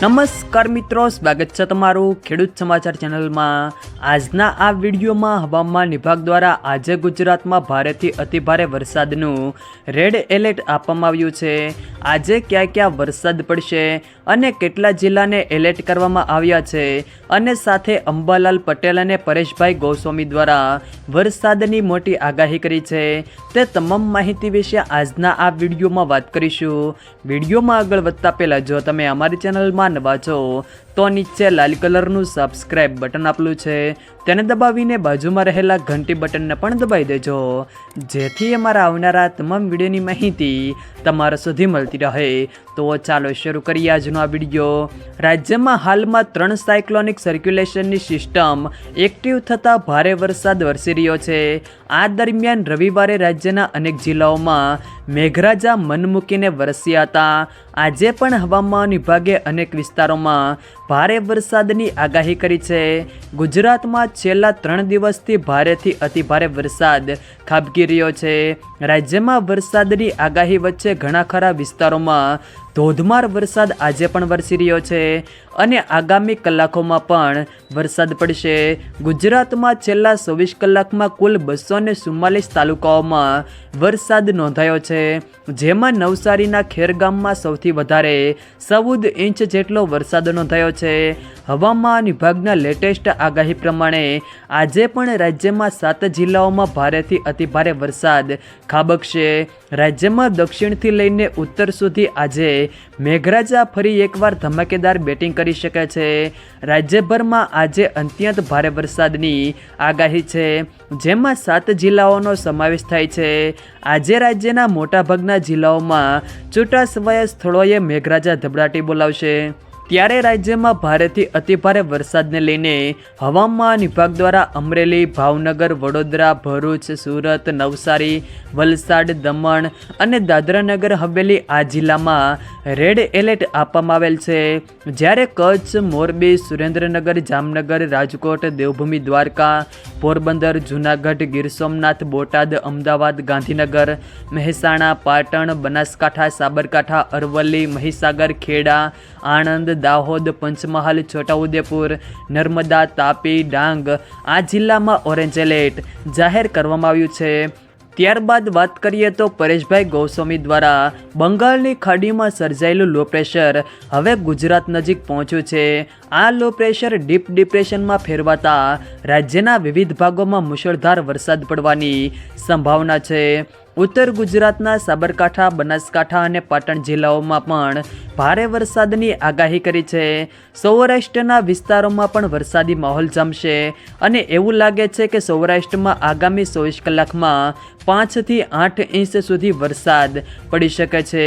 નમસ્કાર મિત્રો સ્વાગત છે તમારું ખેડૂત સમાચાર ચેનલમાં. આજના આ વિડીયોમાં હવામાન વિભાગ દ્વારા આજે ગુજરાતમાં ભારેથી અતિભારે વરસાદનું રેડ એલર્ટ આપવામાં આવ્યું છે. આજે ક્યાં ક્યાં વરસાદ પડશે અને કેટલા જિલ્લાને એલર્ટ કરવામાં આવ્યા છે અને સાથે અંબાલાલ પટેલ અને પરેશભાઈ ગોસ્વામી દ્વારા વરસાદની મોટી આગાહી કરી છે. તે તમામ માહિતી વિશે આજના આ વિડીયોમાં વાત કરીશું. વિડીયોમાં આગળ વધતા પહેલાં જો તમે અમારી ચેનલમાં નવા છો તો નીચે લાલ કલરનું સબસ્ક્રાઇબ બટન આપેલું છે. તેને દબાવીને બાજુમાં રહેલા ઘંટી બટનને પણ દબાવી દેજો. જેથી અમારા આવનારા તમામ વિડીયોની માહિતી તમારા સુધી મળતી રહે. તો ચાલો શરૂ કરીએ આજનો આ વીડિયો. રાજ્યમાં હાલમાં ત્રણ સાયક્લોનિક સર્ક્યુલેશનની સિસ્ટમ એક્ટિવ થતાં ભારે વરસાદ વરસી રહ્યો છે. આ દરમિયાન રવિવારે રાજ્યના અનેક જિલ્લાઓમાં મેઘરાજા મન મૂકીને વરસ્યા હતા. આજે પણ હવામાન વિભાગે અનેક વિસ્તારોમાં ભારે વરસાદની આગાહી કરી છે. ગુજરાતમાં છેલ્લા ત્રણ દિવસથી ભારેથી અતિભારે વરસાદ ખાબકી રહ્યો છે. રાજ્યમાં વરસાદની આગાહી વચ્ચે ઘણા ખરા વિસ્તારોમાં ધોધમાર વરસાદ આજે પણ વરસી રહ્યો છે અને આગામી કલાકોમાં પણ વરસાદ પડશે. ગુજરાતમાં છેલ્લા ચોવીસ કલાકમાં કુલ બસો ને તાલુકાઓમાં વરસાદ નોંધાયો છે, જેમાં નવસારીના ખેરગામમાં સૌથી વધારે ચૌદ ઇંચ જેટલો વરસાદ નોંધાયો છે. હવામાન વિભાગના લેટેસ્ટ આગાહી પ્રમાણે આજે પણ રાજ્યમાં સાત જિલ્લાઓમાં ભારેથી અતિભારે વરસાદ ખાબકશે. રાજ્યમાં દક્ષિણથી લઈને ઉત્તર સુધી આજે મેઘરાજા ફરી એકવાર ધમાકેદાર બેટિંગ કરી શકે છે. રાજ્યભરમાં આજે અત્યંત ભારે વરસાદની આગાહી છે, જેમાં સાત જિલ્લાઓનો સમાવેશ થાય છે. આજે રાજ્યના મોટાભાગના જિલ્લાઓમાં છૂટાછવાયા સ્થળોએ મેઘરાજા ધબડાટી બોલાવશે. ત્યારે રાજ્યમાં ભારેથી અતિભારે વરસાદને લઈને હવામાન વિભાગ દ્વારા અમરેલી, ભાવનગર, વડોદરા, ભરૂચ, સુરત, નવસારી, વલસાડ, દમણ અને દાદરાનગર, હવેલી આ જિલ્લામાં રેડ એલર્ટ આપવામાં આવેલ છે. જ્યારે કચ્છ, મોરબી, સુરેન્દ્રનગર, જામનગર, રાજકોટ, દેવભૂમિ, દ્વારકા, પોરબંદર, જૂનાગઢ, ગીર સોમનાથ, બોટાદ, અમદાવાદ, ગાંધીનગર, મહેસાણા, પાટણ, બનાસકાંઠા, સાબરકાંઠા, અરવલ્લી, મહીસાગર, ખેડા, આણંદ દાહોદ, પંચમહાલ, છોટાઉદેપુર, નર્મદા, તાપી, ડાંગ આ જિલ્લામાં ઓરેન્જ એલર્ટ જાહેર કરવામાં આવ્યું છે. ત્યારબાદ વાત કરીએ તો પરેશભાઈ ગોસ્વામી દ્વારા બંગાળની ખાડીમાં સર્જાયેલું લો પ્રેશર હવે ગુજરાત નજીક પહોંચ્યું છે. આ લો પ્રેશર ડીપ ડિપ્રેશનમાં ફેરવાતા રાજ્યના વિવિધ ભાગોમાં મુશળધાર વરસાદ પડવાની સંભાવના છે. ઉત્તર ગુજરાતના સાબરકાંઠા, બનાસકાંઠા અને પાટણ જિલ્લાઓમાં પણ ભારે વરસાદની આગાહી કરી છે. સૌરાષ્ટ્રના વિસ્તારોમાં પણ વરસાદી માહોલ જમશે અને એવું લાગે છે કે સૌરાષ્ટ્રમાં આગામી ચોવીસ કલાકમાં પાંચથી આઠ ઇંચ સુધી વરસાદ પડી શકે છે.